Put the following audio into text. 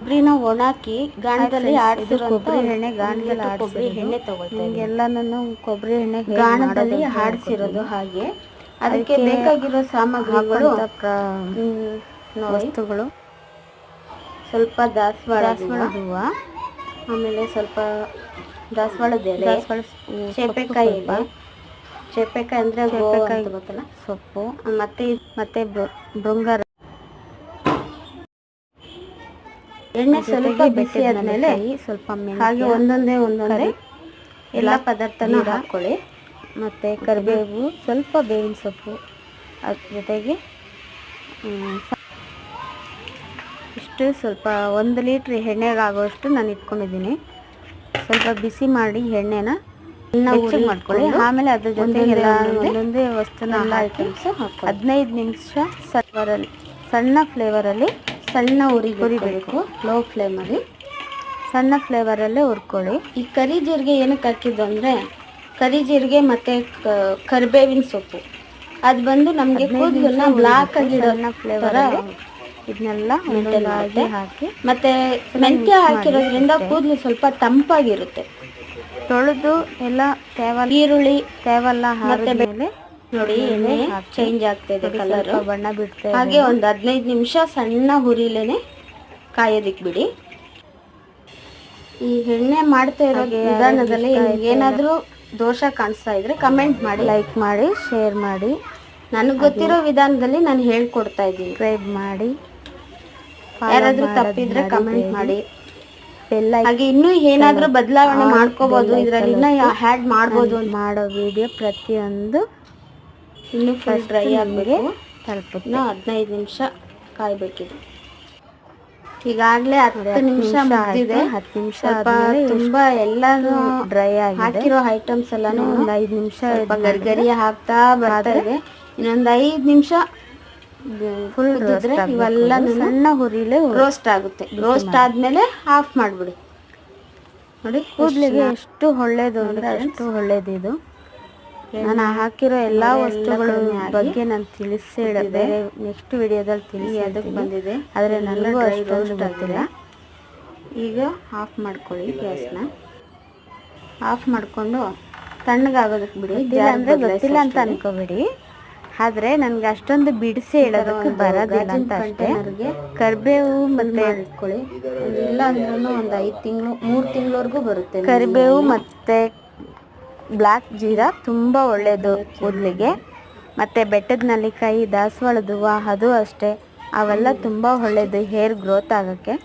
ಕೊಬ್ಬರಿನ ಒಣಾಕಿ ಗಾಣದಲ್ಲಿ ಆಡಿಸಿರೋ ಕೊಬ್ಬರಿ ಎಣ್ಣೆ ಗಾಣದಲ್ಲಿ ಕೊಬ್ಬರಿ ಎಣ್ಣೆ. ನಿಮ್ಗೆಲ್ಲನೂ ಕೊಬ್ಬರಿ ಎಣ್ಣೆ ಗಾಣದಲ್ಲಿ ಆಡಿಸಿರೋದು ಹಾಗೆ. ಅದಕ್ಕೆ ಬೇಕಾಗಿರೋ ಸಾಮಗ್ರಿಗಳು ವಸ್ತುಗಳು. ಸ್ವಲ್ಪ ದಾಸವಾಳ ದಾಸವಾಳ ಹೂವ. ಆಮೇಲೆ ಸ್ವಲ್ಪ ದಾಸವಾಳದ ಎಲೆ ಚೇಪೆಕಾಯಿ ಅಂದ್ರೆ ಗೋವಾ ಗೊತ್ತಲ್ಲ? ಸೊಪ್ಪು. ಮತ್ತೆ ಮತ್ತೆ ಬೃ- ಎಣ್ಣೆ ಸ್ವಲ್ಪ ಬಿಸಿ ಆದ್ಮೇಲೆ ಸ್ವಲ್ಪ ಹಾಗೆ ಒಂದೊಂದೇ ಒಂದೊಂದೇ ಎಲ್ಲ ಪದಾರ್ಥನ ಹಾಕೊಳ್ಳಿ. ಮತ್ತೆ ಕರಿಬೇವು ಸ್ವಲ್ಪ ಬೇವಿನ ಸೊಪ್ಪು. ಅದ್ರ ಜೊತೆಗೆ ಇಷ್ಟು ಸ್ವಲ್ಪ ಒಂದು ಲೀಟ್ರ್ ಎಣ್ಣೆಗೆ ಆಗೋಷ್ಟು ನಾನು ಇಟ್ಕೊಂಡಿದ್ದೀನಿ. ಸ್ವಲ್ಪ ಬಿಸಿ ಮಾಡಿ ಎಣ್ಣೆನ ಹೆಚ್ಚಿಗೆ ಮಾಡ್ಕೊಳ್ಳಿ. ಆಮೇಲೆ ಅದ್ರ ಜೊತೆಗೆ ಎಲ್ಲ ಒಂದೊಂದೇ ವಸ್ತುನ ಐಟಮ್ಸ್ ಹಾಕೊಳ್ಳಿ. ಹದಿನೈದು ನಿಮಿಷ ಸರ್ವರಲ್ಲಿ ಸಣ್ಣ ಫ್ಲೇವರಲ್ಲಿ ಸಣ್ಣ ಉರಿ ಹುರಿಬೇಕು. ಲೋ ಫ್ಲೇಮಲ್ಲಿ ಸಣ್ಣ ಫ್ಲೇವರಲ್ಲೇ ಹುರ್ಕೊಳ್ಳಿ. ಈ ಕರಿ ಜೀರಿಗೆ ಏನಕ್ಕೆ ಹಾಕಿದ್ದು ಅಂದರೆ ಕರಿ ಜೀರಿಗೆ ಮತ್ತು ಕರಿಬೇವಿನ ಸೊಪ್ಪು. ಅದು ಬಂದು ನಮಗೆ ಕೂದಲನ್ನ ಬ್ಲಾಕ್ ಆಗಿಡೋ ಫ್ಲೇವರ ಇದನ್ನೆಲ್ಲ ಒಂದೊಂದಾಗಿ ಹಾಕಿ. ಮತ್ತು ಮೆಂತ್ಯ ಹಾಕಿರೋದ್ರಿಂದ ಕೂದಲು ಸ್ವಲ್ಪ ತಂಪಾಗಿರುತ್ತೆ. ತೊಳೆದು ಎಲ್ಲ ತೇವ ಈರುಳ್ಳಿ ತೇವಲ್ಲ ಬೆ- ಮೇಲೆ ನೋಡಿ ಎಣ್ಣೆ ಚೇಂಜ್ ಆಗ್ತಾ ಇದೆ ಕಲರ್ ಬಣ್ಣ ಬಿಡ್ತಾ ಹಾಗೆ ಒಂದು ಹದಿನೈದು ನಿಮಿಷ ಸಣ್ಣ ಹುರಿಲೇನೆ ಕಾಯೋದಿಕ್ ಬಿಡಿ. ಈ ಎಣ್ಣೆ ಮಾಡ್ತಾ ಇರೋ ವಿಧಾನದಲ್ಲಿ ಏನಾದರೂ ದೋಷ ಕಾಣಿಸ್ತಾ ಇದ್ರೆ ಕಮೆಂಟ್ ಮಾಡಿ. ಲೈಕ್ ಮಾಡಿ ಶೇರ್ ಮಾಡಿ. ನನಗೆ ಗೊತ್ತಿರೋ ವಿಧಾನದಲ್ಲಿ ನಾನು ಹೇಳ್ಕೊಡ್ತಾ ಇದ್ದೀನಿ. ಸಬ್ಸ್ಕ್ರೈಬ್ ಮಾಡಿ ಯಾರಾದ್ರೂ ತಪ್ಪಿದ್ರೆ ಕಮೆಂಟ್ ಮಾಡಿ. ಬೆಲ್ಲ ಹಾಗೆ ಇನ್ನೂ ಏನಾದರೂ ಬದಲಾವಣೆ ಮಾಡ್ಕೋಬಹುದು ಇದ್ರಲ್ಲಿ ಇನ್ನೂ ಹ್ಯಾಡ್ ಮಾಡ್ಬೋದು ಮಾಡೋ ವಿಡಿಯೋ ಪ್ರತಿಯೊಂದು ಇನ್ನೂ ಫುಲ್ ಡ್ರೈ ಆಗಬೇಕು. ತಲುಪುತ್ತೆ. ಇನ್ನು ಹದಿನೈದು ನಿಮಿಷ ಕಾಯ್ಬೇಕಿದೆ. ಈಗಾಗಲೇ ಹತ್ತು ನಿಮಿಷ ಮುಗಿದಿದೆ. ಹತ್ತು ನಿಮಿಷ ತುಂಬ ಎಲ್ಲಾನು ಡ್ರೈ ಆಗಿದೆ. ಹಾಕಿರೋ ಐಟಮ್ಸ್ ಎಲ್ಲಾನು ಒಂದು ಐದು ನಿಮಿಷ ಗರ್ಗರಿ ಹಾಕ್ತಾ ಬರ್ತಾ ಇದೆ. ಇನ್ನೊಂದು ಐದು ನಿಮಿಷ ಫುಲ್ ಇದ್ರೆ ಇವೆಲ್ಲ ಸಣ್ಣ ಹುರಿಲೆ ರೋಸ್ಟ್ ಆಗುತ್ತೆ. ರೋಸ್ಟ್ ಆದ್ಮೇಲೆ ಆಫ್ ಮಾಡ್ಬಿಡಿ. ನೋಡಿ ಕೂದಲಿಗೆ ಎಷ್ಟು ಒಳ್ಳೇದು ಅಂದ್ರೆ ಅಷ್ಟು ಒಳ್ಳೇದು ಇದು ನಾನು ಹಾಕಿರೋ ಎಲ್ಲ ವಸ್ತುಗಳ ಬಗ್ಗೆ ನಾನು ತಿಳಿಸಿ ಹೇಳಿದೆ ನೆಕ್ಸ್ಟ್ ವಿಡಿಯೋದಲ್ಲಿ ತಿಳಿಸಿ ಅದಕ್ಕೆ ಬಂದಿದೆ. ಆದರೆ ನನಗೂ ಅಷ್ಟೊಂದು ಗೊತ್ತಿಲ್ಲ. ಈಗ ಆಫ್ ಮಾಡ್ಕೊಳ್ಳಿ ಗ್ಯಾಸ್ನ. ಆಫ್ ಮಾಡಿಕೊಂಡು ತಣ್ಣಗಾಗೋದಕ್ಕೆ ಬಿಡಿ. ಅಂದರೆ ಅಂದ್ರೆ ಗೊತ್ತಿಲ್ಲ ಅಂತ ಅನ್ಕೋಬೇಡಿ. ಆದರೆ ನನಗೆ ಅಷ್ಟೊಂದು ಬಿಡಿಸಿ ಹೇಳೋದಕ್ಕೆ ಬರೋದಿಲ್ಲ ಅಂತ ಅಷ್ಟೇ. ಕರಿಬೇವು ಮತ್ತೆ ಇಟ್ಕೊಳ್ಳಿ ಇಲ್ಲ ಅಂದ್ರೂ ಒಂದು ಐದು ತಿಂಗಳು ಮೂರು ತಿಂಗಳವರೆಗೂ ಬರುತ್ತೆ. ಕರಿಬೇವು ಮತ್ತೆ ಬ್ಲ್ಯಾಕ್ ಜೀರಾ ತುಂಬ ಒಳ್ಳೆಯದು ಕೂದಲಿಗೆ. ಮತ್ತು ಬೆಟ್ಟದ ನೆಲ್ಲಿಕಾಯಿ ದಾಸವಾಳದ ಹೂವು, ಅದು ಅಷ್ಟೇ. ಅವೆಲ್ಲ ತುಂಬ ಒಳ್ಳೆಯದು ಹೇರ್ ಗ್ರೋತ್ ಆಗಕ್ಕೆ.